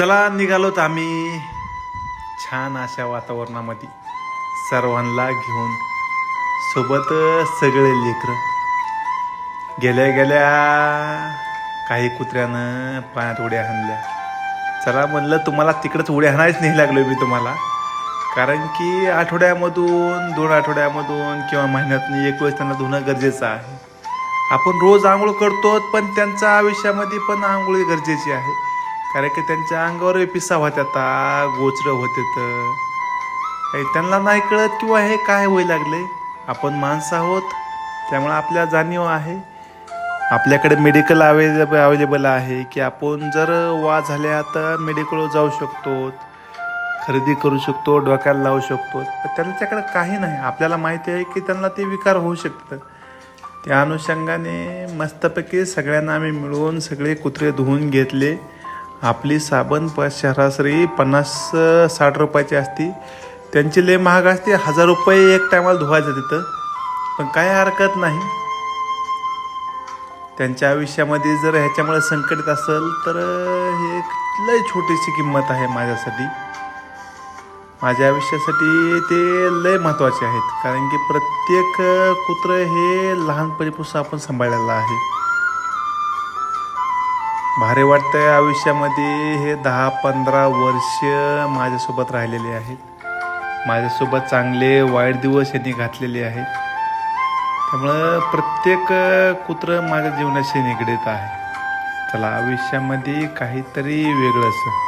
चला निघालोत आम्ही. छान अशा वातावरणामध्ये सर्वांना घेऊन. सोबत सगळे लेकरं. गेल्या गेल्या. काही कुत्र्यानं पाण्यात उड्या हाणल्या चला म्हणलं तुम्हाला तिकडंच उड्या हाणायच नाही लागलो मी तुम्हाला. कारण की आठवड्यामधून दोन आठवड्यामधून किंवा महिन्यातून एक वेळेस त्यांना धुणं गरजेचं आहे. आपण रोज आंघोळ करतो पण त्यांच्या आयुष्यामध्ये पण आंघोळी गरजेची आहे. कारण की त्यांच्या अंगावर पिसा होत्या आता गोचरं होते तर. त्यांना नाही कळत किंवा हे काय होई लागले. आपण माणसं आहोत त्यामुळे आपल्या जाणीव आहे. आपल्याकडे मेडिकल अवेलेबल अवेलेबल आहे की आपण जर वा झाल्या तर मेडिकलवर जाऊ शकतो. खरेदी करू शकतो डोक्याला लावू शकतो. त्यांच्याकडे काही नाही. आपल्याला माहिती आहे की त्यांना ते विकार होऊ शकतं. त्या अनुषंगाने मस्तपैकी सगळ्यांना आम्ही मिळून सगळे कुत्रे धुवून घेतले. आपली साबण प सरासरी पन्नास साठ रुपयाची असते. त्यांची लय महाग असते. हजार रुपये एक टायमाला धुवायचं तिथं. पण काय हरकत नाही. त्यांच्या आयुष्यामध्ये जर ह्याच्यामुळे संकट असेल तर हे एक लय छोटीशी किंमत आहे माझ्यासाठी. माझ्या आयुष्यासाठी ते लय महत्त्वाचे आहेत. कारण की प्रत्येक कुत्रं हे लहानपणीपासून आपण सांभाळलेलं आहे. भारी वाटतंय आयुष्यामध्ये. हे दहा पंधरा वर्ष माझ्यासोबत राहिलेले आहेत. माझ्यासोबत चांगले वाईट दिवस यांनी घातलेले आहेत. त्यामुळं प्रत्येक कुत्रं माझ्या जीवनाशी निगडीत आहे. चला आयुष्यामध्ये काहीतरी वेगळंच.